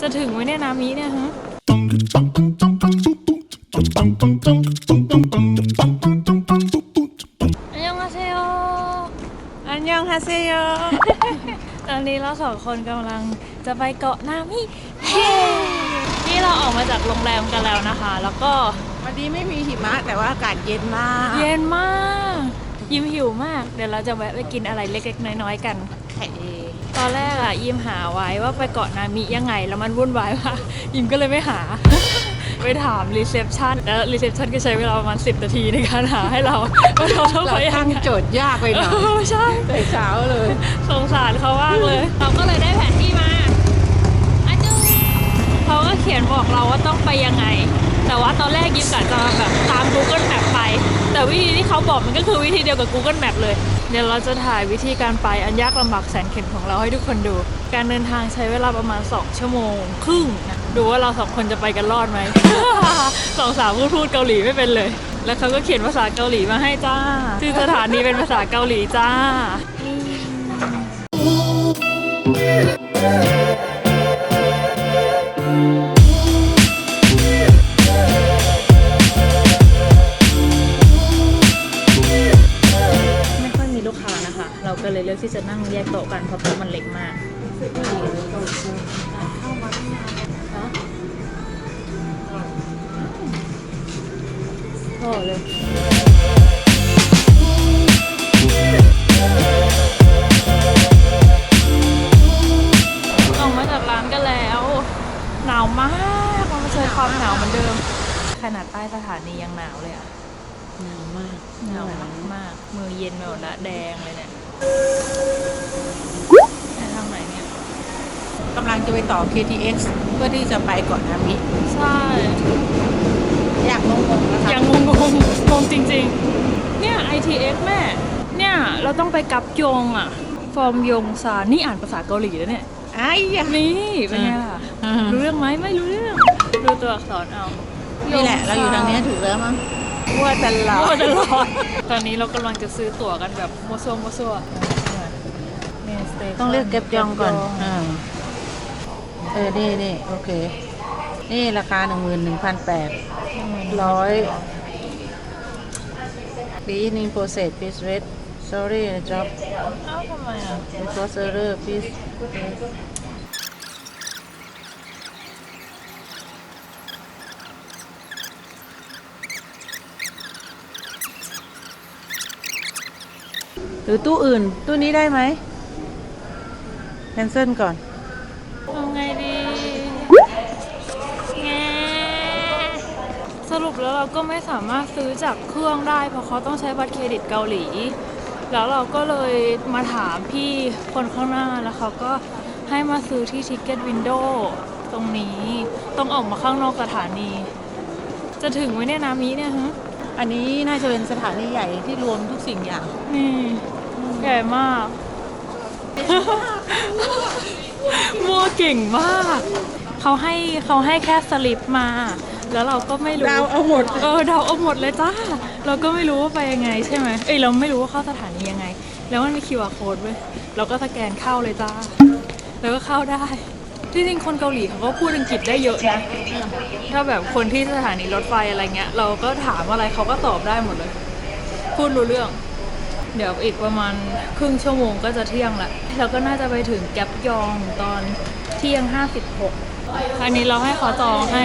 จะถึงไหมเนี่ยนามิเนี่ยฮะอันยองฮาเซโยอันยองฮาเซโยตอนนี้เราสองคนกำลังจะไปเกาะนามิเฮ้นี่เราออกมาจากโรงแรมกันแล้วนะคะ แล้วก็วันนี้ไม่มีหิมะแต่ว่าอากาศเย็นมาก เย็นมาก ยิมหิวมาก เดี๋ยวเราจะแวะไปกินอะไรเล็กๆ น้อยๆกันไข่ ตอนแรกอะยิมหาไว้ว่าไปเกาะนามิยังไง แล้วมันวุ่นวายมากยิมก็เลยไม่หา ไปถามรีเซพชันแล้วรีเซพชันก็ใช้เวลาประมาณ 10 นาทีในการหาให้เราว่าเราต้องเราไปยังตั้งไงโจทย์ยากไปหน่อยเออใช่แต่เช้าเลย สงสารเขามากเลย เราก็เลยได้แผนที่มาอาจูเขาก็เขียนบอกเราว่าต้องไปยังไง แต่ว่าตอนแรกยิมกะจะแบบตาม Google Map ไป แต่วิธีที่เขาบอกมันก็คือวิธีเดียวกับ Google Map เลย เดี๋ยวเราจะถ่ายวิธีการไปอันยากลำบากแสนเข็ญของเราให้ทุกคนดู การเดินทางใช้เวลาประมาณ 2 ชั่วโมง ครึ่งนะดูว่าเราสองคนจะไปกันรอดไหม สองสาวพูดพูดเกาหลีไม่เป็นเลย แล้วเขาก็เขียนภาษาเกาหลีมาให้จ้าชื่อสถานีเป็นภาษาเกาหลีจ้า อกที่จะนั่งแยกโต๊ะกันเพราะโต๊ะมันเล็กมากโอ้เลยออกมาจากร้านกันแล้ว หนาวมากมันมาเจอความหนาวเหมือนเดิม ขนาดใต้สถานียังหนาวเลยอะหนาวมากหนาวมากมากๆมือเย็นไปหมดละแดงเลยเนี่ยไป ทางไหนเนี่ยกำลังจะไปต่อ KTX เพื่อที่จะไปเกาะนามิ ใช่ อยากงงๆนะคะยังงงงงงจริงๆ เนี่ย ITX แม่ เนี่ย เราต้องไปกับยงอะฟอร์มยงซานี่อ่านภาษาเกาหลีแล้วเนี่ย ไอ้ยะ นี่เป็นไงล่ะ อ่ารู้เรื่องไหมไม่รู้เรื่อง ดูตัวอักษรเอานี่แหละ เราอยู่ทางเนี้ยถูกแล้วมั้ง ว่าตลอโอ้ดตลอด ตอนนี้เรากำลังจะซื้อตั๋วกันแบบโมโซโมโซวเนี่ย station ต้องเรียกเก็บจองก่อนเก็บจอ่าเออ นี่นี่โอเค นี่ราคาหนึ่งหมื่นหนึ่งพันแปดร้อย Beginning process please wait sorry job เอ้าทำไมอะ because error please หรือตู้อื่น ตู้นี้ได้ไหม cancel ก่อนทำไงดีแงสรุปแล้วเราก็ไม่สามารถซื้อจากเครื่องได้ เพราะเขาต้องใช้บัตรเครดิตเกาหลี แล้วเราก็เลยมาถามพี่คนข้างหน้าแล้วเขาก็ให้มาซื้อที่ Ticket Window ตรงนี้ต้องออกมาข้างนอกสถานี จะถึงไหมเนี่ยนามิเนี่ยฮะอันนี้น่าจะเป็นสถานีใหญ่ที่รวมทุกสิ่งอย่าง นี่ ใหญ่มากมัวเก่งมาก เขาให้เขาให้แค่สลิปมา แล้วเราก็ไม่รู้ดาวเอาหมด เออเดาเอาหมดเลยจ้า เราก็ไม่รู้ว่าไปยังไงใช่ไหมเอ้ยเราไม่รู้ว่าเข้าสถานียังไง แล้วมันมี QR code เว้ย เราก็สแกนเข้าเลยจ้า แล้วก็เข้าได้ ที่จริงคนเกาหลีเขาก็พูดอังกฤษได้เยอะนะ ถ้าแบบคนที่สถานีรถไฟอะไรเงี้ย เราก็ถามอะไรเขาก็ตอบได้หมดเลย พูดรู้เรื่อง เดี๋ยวอีกประมาณครึ่งชั่วโมงก็จะเที่ยงละเราก็น่าจะไปถึงแก๊ปยองตอนเที่ยง 56 อันนี้เราให้เขาจองให้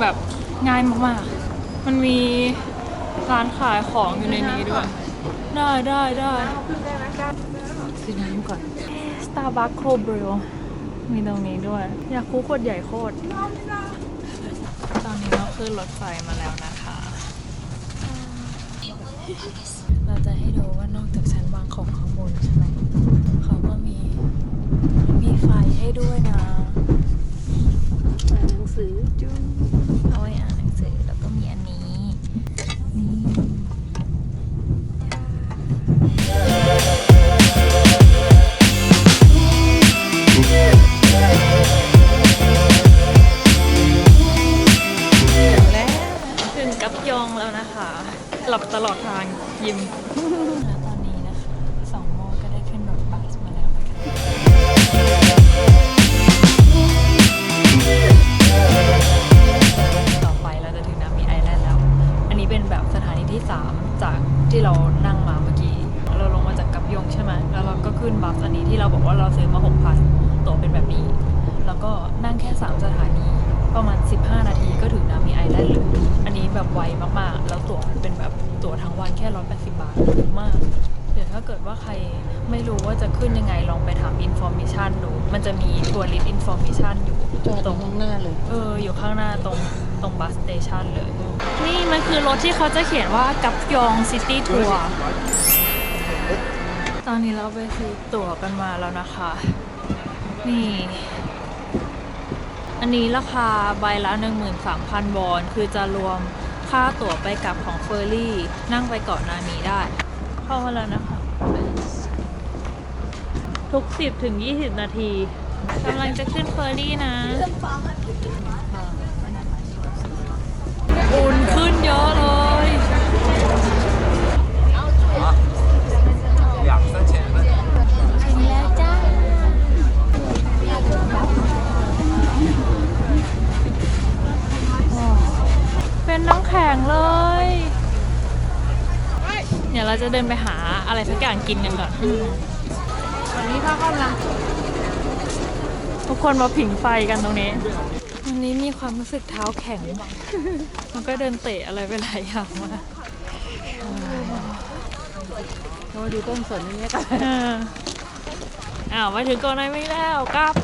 แบบง่ายมากๆ มันมีร้านขายของอยู่ในนี้ด้วย ได้ได้ได้ซื้อน้ำก่อน Starbucks Cold Brew มีตรงนี้ด้วย อยากคูขวดใหญ่โคตร ตอนนี้เราขึ้นรถไฟมาแล้วนะคะให้ดูว่านอกจากชั้นวางของข้างบนใช่ไหม เขาก็มี มี ไฟให้ด้วยนะ ขึ้นยังไงลองไปถามอินโฟมิชันดู มันจะมีทัวริสอินโฟมิชันอยู่จอดตรงข้างหน้าเลย เออ อยู่ข้างหน้าตรงตรงบัสสเตชันเลย นี่มันคือรถที่เขาจะเขียนว่ากับยองซิตี้ทัวร์ตอนนี้เราไปซื้อตั๋วกันมาแล้วนะคะ นี่ อันนี้ราคาใบละ 13,000 วอน คือจะรวมค่าตั๋วไปกลับของเฟอร์รี่ นั่งไปเกาะนามีได้ เข้ามาแล้วนะคะ ทุก 10ถึง20 นาทีกำลังจะขึ้นเฟอร์รี่นะอุ่นขึ้นเยอะเลยอยางแล้วจ้าเป็นน้ำแข็งเลย เดี๋ยวเราจะเดินไปหาอะไรสักอย่างกินกันก่อน นนี้เขากำลังทุกคนมาผิงไฟกันตรงนี้ วันนี้มีความรู้สึกเท้าแข็ง มันก็เดินเตะอะไรไปหลายอย่างมากเรามาดูต้นสนนี้กันเอออ้าวมาถึงก่อนนายไม่แล้วกลับ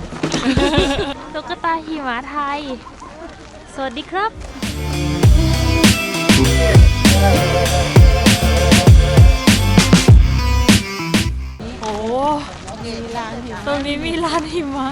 ตุ๊กตาหิมะไทย สวัสดีครับ โอ้ มีร้านอยู่ตรงนี้มีร้านหิมะ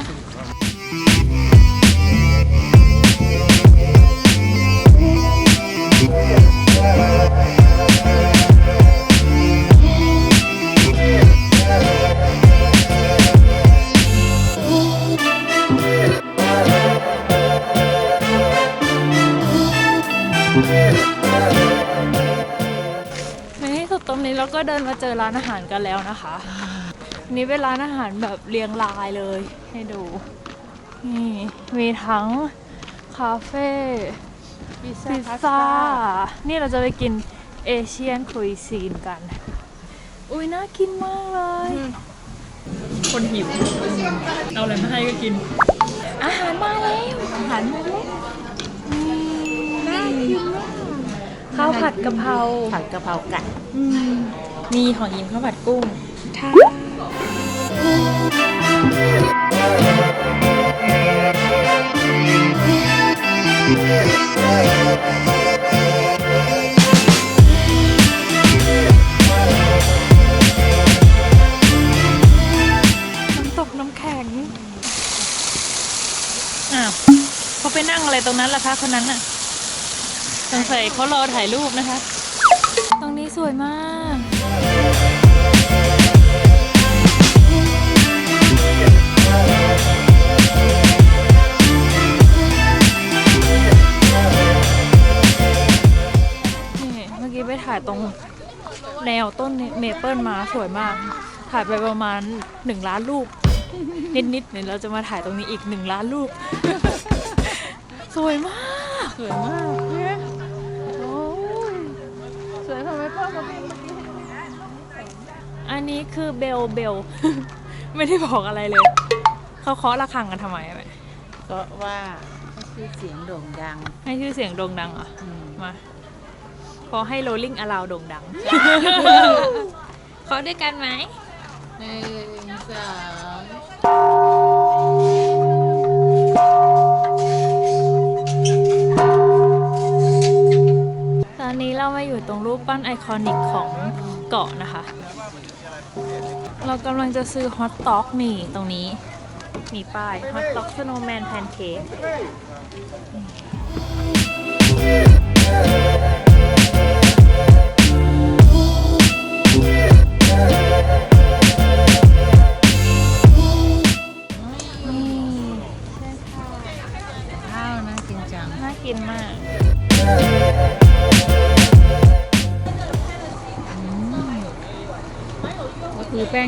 ในที่สุดตรงนี้เราก็เดินมาเจอร้านอาหารกันแล้วนะคะ นนี้เป็นร้านอาหารแบบเรียงรายเลยให้ดู นี่มีทั้งคาเฟ่พิซพิซซ่าซ่า นี่เราจะไปกินเอเชียนคุยซีนกัน อุ้ยน่ากินมากเลย คนหิว เอาอะไรมาให้ก็กิน อาหารมาแล้ว อาหารมาแล้วน่ากินมากข้าวผัดกะเพราผัดกะเพราไก่อืมมีของยิมข้าวผัดกุ้งค่ะ งอะไรตรงนั้นล่ะคะคนนั้นน่ะสงสัยเขารอถ่ายรูปนะคะ ตรงนี้สวยมากนี่เมื่อกี้ไปถ่ายตรงแนวต้นเมเปิลมาสวยมาก ถ่ายไปประมาณหนึ่งล้านรูป นิดๆเดี๋ยวเราจะมาถ่ายตรงนี้อีกหนึ่งล้านรูป สวยมาก สวยมากเนี่ยโอ้ยสวยทำไมพ่อมาเป็นอันนี้คือเบลเบล ไม่ได้บอกอะไรเลย เขาเคาะระฆังกันทำไมอะแม่ก็ว่าให้ชื่อเสียงโด่งดังให้ชื่อเสียงโด่งดังเหรอะอืมมา ขอให้โรลลิ่งอลาวโด่งดัง ขอด้วยกันไหม หนึ่งสอง ปั้นไอคอนิกของเกาะนะคะ เรากำลังจะซื้อฮอตต็อกนี่ตรงนี้ มีป้ายฮอตต็อกสโนว์แมนแพนเค้ก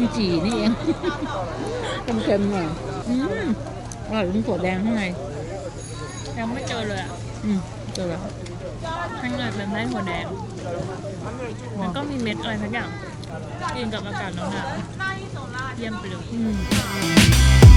งจี่นี่เอง เค็มๆหน่อยอืมอร่อยเป็นถั่วแดงข้างในยังไม่เจอเลยอะ อืมเจอแล้วข้างในเป็นแป้งหัวแดงแล้วก็มีเม็ดอะไรสักอย่างกินกับอากาศหนาวๆเยี่ยมไปเลย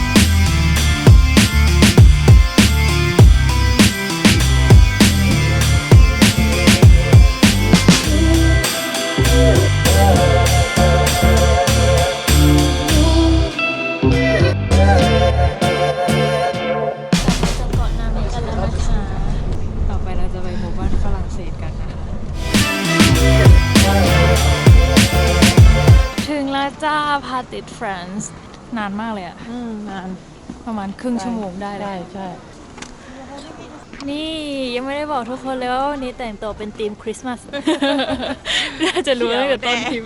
ติดฟรานซ์นานมากเลยอะอืมงานประมาณครึ่งชั่วโมงได้เลใช่ยใช่นี่ยังไม่ได้บอกทุกคนเลยว่าวันนี้แต่งตัวเป็นธีมคริสต์มาส น่าจะรู้ตั้งแต่ต้นคลิป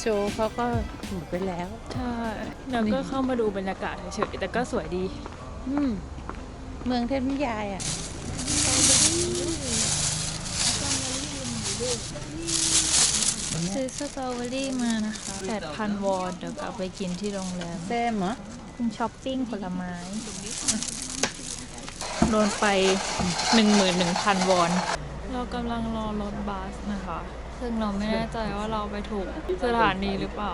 โชว์เขาก็หมดไปแล้ว ใช่แล้วก็เข้ามาดูบรรยากาศเฉยๆแต่ก็สวยดี อืม เมืองเทพนิยายอะ ซื้อสตรอเบอรี่มานะคะ 8,000 วอนเดี๋ยวกลับไปกินที่โรงแรมแซมเหรอเป็นช้อปปิ้งผลไม้ โดนไป 11,000 วอน เรากำลังรอรถบัสนะคะ ซึ่งเราไม่แน่ใจว่าเราไปถูกสถานีหรือเปล่า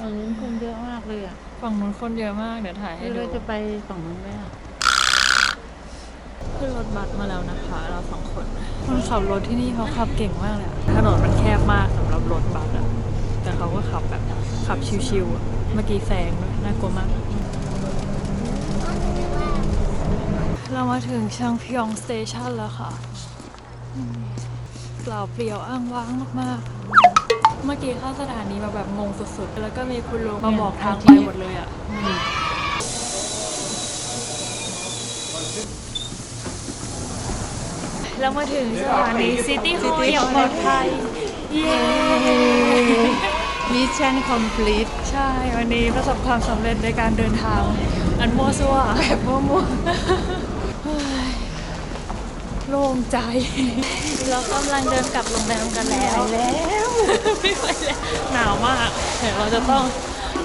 ฝั่งนู้นคนเยอะมากเลยอะฝั่งนู้นคนเยอะมากเดี๋ยวถ่ายให้แล้วดูเราจะไปฝั่งนู้นไหมอะขึ้นรถบัสมาแล้วนะคะ เราสองคนคนขับรถที่นี่เขาขับเก่งมากเลยอะถนนมันแคบมากสำหรับรถบัสอะแต่เขาก็ขับแบบขับชิวๆอะเมื่อกี้แซงด้วยน่ากลัวมาก เรามาถึงชางพยองสเตชันแล้วค่ะอืม เปล่าเปลี่ยวอ้างว้างมากๆ เมื่อกี้เข้าสถานีมาแบบงงสุดๆ แล้วก็มีคุณลุงมาบอกทางไปหมดเลยอะเรามาถึงสถานีซิตี้ฮอลล์อย่างปลอดภัยเย้มิชชั่นคอมพลีทใช่ วันนี้ประสบความสำเร็จในการเดินทาง อันมั่วซั่วแบบมั่วๆเฮ้ย โล่งใจ เรากำลังเดินกลับโรงแรมกันแล้วแล้วไม่ไหวแล้วหนาวมากเดี๋ยวเราจะต้อง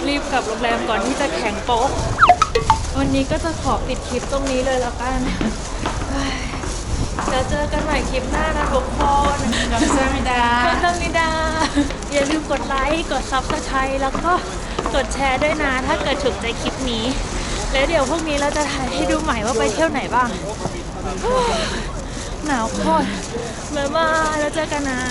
รีบกลับโรงแรมก่อนที่จะแข็งโป๊กวันนี้ก็จะขอปิดคลิปตรงนี้เลยแล้วกันเฮ้ยจะเจอกันใหม่คลิปหน้านะทุกคนกับเซมิดาขอบคุณดา อย่าลืมกดไลค์ กด subscribe แล้วก็กดแชร์ด้วยนะ ถ้าเกิดถูกใจคลิปนี้ แล้วเดี๋ยวพรุ่งนี้เราจะถ่ายให้ดูใหม่ว่าไปเที่ยวไหนบ้าง หนาวโคตรบ๊ายบายแล้วเจอกันนะ